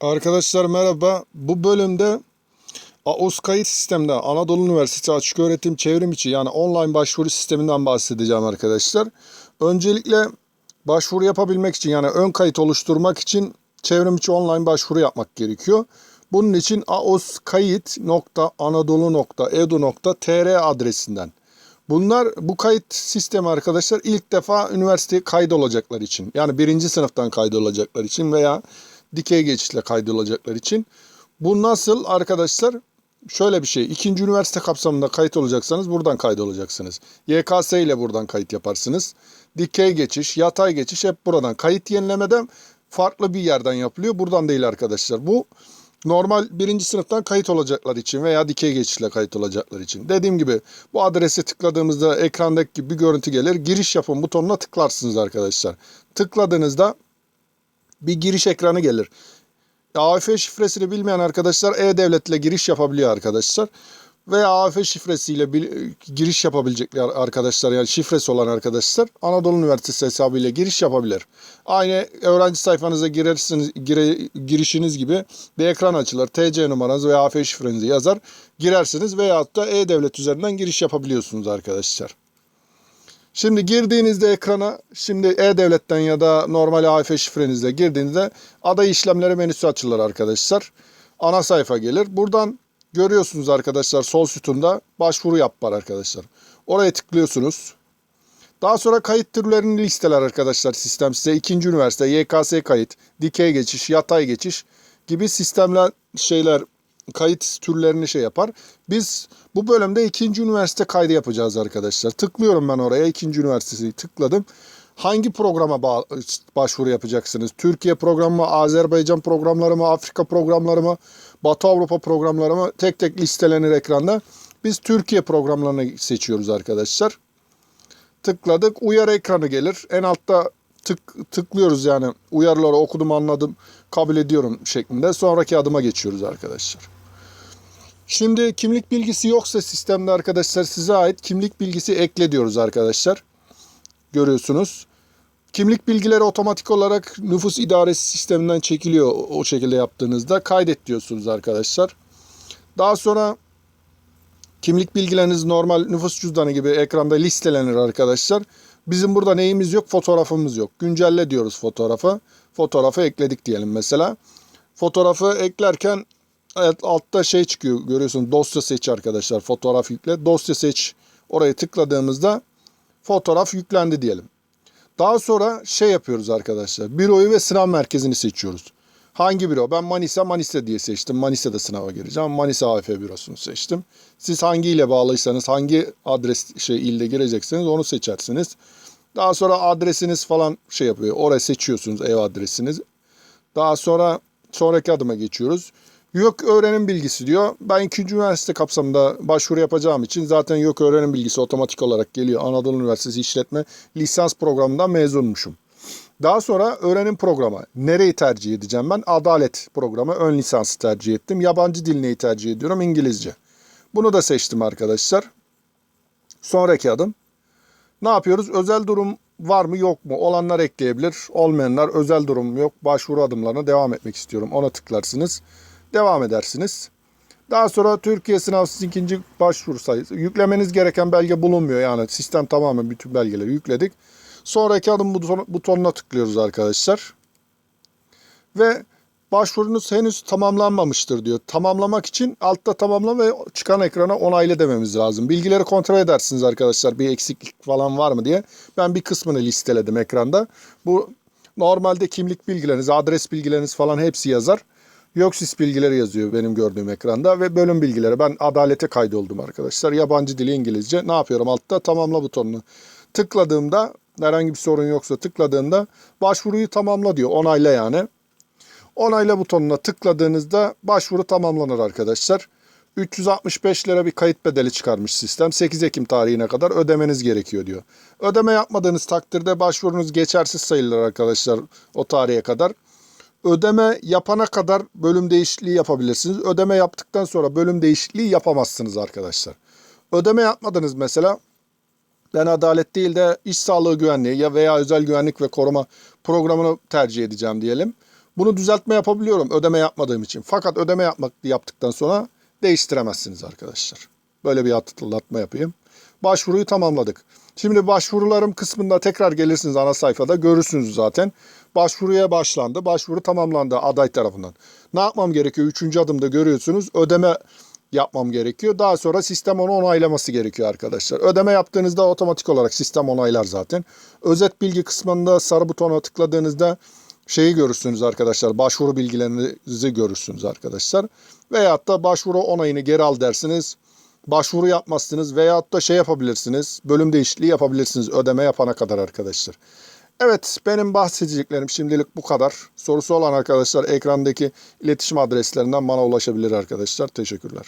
Arkadaşlar merhaba. Bu bölümde AOS kayıt sisteminde Anadolu Üniversitesi Açık Öğretim Çevrim içi yani online başvuru sisteminden bahsedeceğim arkadaşlar. Öncelikle başvuru yapabilmek için yani ön kayıt oluşturmak için çevrim içi online başvuru yapmak gerekiyor. Bunun için aoskayit.anadolu.edu.tr adresinden Bunlar bu kayıt sistemi arkadaşlar ilk defa üniversiteye kaydolacaklar için. Yani birinci sınıftan kaydolacaklar için veya dikey geçişle kaydolacaklar için. Bu nasıl arkadaşlar? Şöyle bir şey. ikinci üniversite kapsamında kayıt olacaksanız buradan kaydolacaksınız. YKS ile buradan kayıt yaparsınız. Dikey geçiş, yatay geçiş hep buradan. Kayıt yenilemede farklı bir yerden yapılıyor. Buradan değil arkadaşlar. Bu normal birinci sınıftan kayıt olacaklar için veya dikey geçişle kayıt olacaklar için. Dediğim gibi bu adrese tıkladığımızda ekrandaki gibi bir görüntü gelir. Giriş yapın butonuna tıklarsınız arkadaşlar. Tıkladığınızda bir giriş ekranı gelir. AFP şifresini bilmeyen arkadaşlar E-Devlet ile giriş yapabiliyor arkadaşlar. Veya AFP şifresiyle giriş yapabilecekler arkadaşlar yani şifresi olan arkadaşlar Anadolu Üniversitesi hesabıyla giriş yapabilir. Aynı öğrenci sayfanıza girersiniz gire, girişiniz gibi bir ekran açılır. TC numaranızı veya AFP şifrenizi yazar girersiniz veyahut da E-Devlet üzerinden giriş yapabiliyorsunuz arkadaşlar. Şimdi girdiğinizde ekrana şimdi E-Devlet'ten ya da normal AFP şifrenizle girdiğinizde aday işlemleri menüsü açılır arkadaşlar. Ana sayfa gelir. Buradan görüyorsunuz arkadaşlar sol sütunda başvuru yap var arkadaşlar. Oraya tıklıyorsunuz. Daha sonra kayıt türlerini listeler arkadaşlar sistem size. ikinci üniversite, YKS kayıt, dikey geçiş, yatay geçiş gibi sistemler şeyler kayıt türlerini şey yapar. Biz bu bölümde ikinci üniversite kaydı yapacağız arkadaşlar. Tıklıyorum ben oraya ikinci üniversiteyi tıkladım. Hangi programa ba- başvuru yapacaksınız? Türkiye programı mı, Azerbaycan programları mı, Afrika programları mı, Batı Avrupa programları mı? Tek tek listelenir ekranda. Biz Türkiye programlarını seçiyoruz arkadaşlar. Tıkladık. Uyarı ekranı gelir. En altta tık, tıklıyoruz yani uyarıları okudum anladım kabul ediyorum şeklinde. Sonraki adıma geçiyoruz arkadaşlar. Şimdi kimlik bilgisi yoksa sistemde arkadaşlar size ait kimlik bilgisi ekle diyoruz arkadaşlar. Görüyorsunuz. Kimlik bilgileri otomatik olarak nüfus idaresi sisteminden çekiliyor o- şekilde yaptığınızda. Kaydet diyorsunuz arkadaşlar. Daha sonra kimlik bilgileriniz normal nüfus cüzdanı gibi ekranda listelenir arkadaşlar. Bizim burada neyimiz yok? Fotoğrafımız yok. Güncelle diyoruz fotoğrafı. Fotoğrafı ekledik diyelim mesela. Fotoğrafı eklerken evet, altta şey çıkıyor görüyorsunuz dosya seç arkadaşlar fotoğraf yükle. Dosya seç oraya tıkladığımızda fotoğraf yüklendi diyelim. Daha sonra şey yapıyoruz arkadaşlar. Büroyu ve sınav merkezini seçiyoruz. Hangi büro? Ben Manisa, Manisa diye seçtim. Manisa'da sınava gireceğim. Manisa AF bürosunu seçtim. Siz hangiyle bağlıysanız, hangi adres şey ilde girecekseniz onu seçersiniz. Daha sonra adresiniz falan şey yapıyor. Oraya seçiyorsunuz ev adresiniz. Daha sonra sonraki adıma geçiyoruz. YÖK öğrenim bilgisi diyor. Ben ikinci üniversite kapsamında başvuru yapacağım için zaten YÖK öğrenim bilgisi otomatik olarak geliyor. Anadolu Üniversitesi İşletme lisans programından mezunmuşum. Daha sonra öğrenim programı. Nereyi tercih edeceğim ben? Adalet programı ön lisansı tercih ettim. Yabancı dil neyi tercih ediyorum? İngilizce. Bunu da seçtim arkadaşlar. Sonraki adım. Ne yapıyoruz? Özel durum var mı yok mu? Olanlar ekleyebilir. Olmayanlar özel durum yok. Başvuru adımlarına devam etmek istiyorum. Ona tıklarsınız. Devam edersiniz. Daha sonra Türkiye sınavsız ikinci başvuru sayısı. Yüklemeniz gereken belge bulunmuyor. Yani sistem tamamen bütün belgeleri yükledik. Sonraki adım buton- butonuna tıklıyoruz arkadaşlar. Ve başvurunuz henüz tamamlanmamıştır diyor. Tamamlamak için altta tamamla ve çıkan ekrana onayla dememiz lazım. Bilgileri kontrol edersiniz arkadaşlar bir eksiklik falan var mı diye. Ben bir kısmını listeledim ekranda. Bu normalde kimlik bilgileriniz, adres bilgileriniz falan hepsi yazar. Yoksis bilgileri yazıyor benim gördüğüm ekranda ve bölüm bilgileri. Ben adalete kaydoldum arkadaşlar. Yabancı dili İngilizce. Ne yapıyorum altta? Tamamla butonunu. Tıkladığımda herhangi bir sorun yoksa tıkladığımda başvuruyu tamamla diyor. Onayla yani. Onayla butonuna tıkladığınızda başvuru tamamlanır arkadaşlar. 365 lira bir kayıt bedeli çıkarmış sistem. 8 Ekim tarihine kadar ödemeniz gerekiyor diyor. Ödeme yapmadığınız takdirde başvurunuz geçersiz sayılır arkadaşlar o tarihe kadar. Ödeme yapana kadar bölüm değişikliği yapabilirsiniz. Ödeme yaptıktan sonra bölüm değişikliği yapamazsınız arkadaşlar. Ödeme yapmadınız mesela. Ben adalet değil de iş sağlığı güvenliği ya veya özel güvenlik ve koruma programını tercih edeceğim diyelim. Bunu düzeltme yapabiliyorum ödeme yapmadığım için. Fakat ödeme yapmak yaptıktan sonra değiştiremezsiniz arkadaşlar. Böyle bir hatırlatma yapayım. Başvuruyu tamamladık. Şimdi başvurularım kısmında tekrar gelirsiniz ana sayfada görürsünüz zaten. Başvuruya başlandı. Başvuru tamamlandı aday tarafından. Ne yapmam gerekiyor? Üçüncü adımda görüyorsunuz. Ödeme yapmam gerekiyor. Daha sonra sistem onu onaylaması gerekiyor arkadaşlar. Ödeme yaptığınızda otomatik olarak sistem onaylar zaten. Özet bilgi kısmında sarı butona tıkladığınızda şeyi görürsünüz arkadaşlar. Başvuru bilgilerinizi görürsünüz arkadaşlar. Veyahut da başvuru onayını geri al dersiniz. Başvuru yapmazsınız veyahut da şey yapabilirsiniz. Bölüm değişikliği yapabilirsiniz ödeme yapana kadar arkadaşlar. Evet benim bahsedeceklerim şimdilik bu kadar. Sorusu olan arkadaşlar ekrandaki iletişim adreslerinden bana ulaşabilir arkadaşlar. Teşekkürler.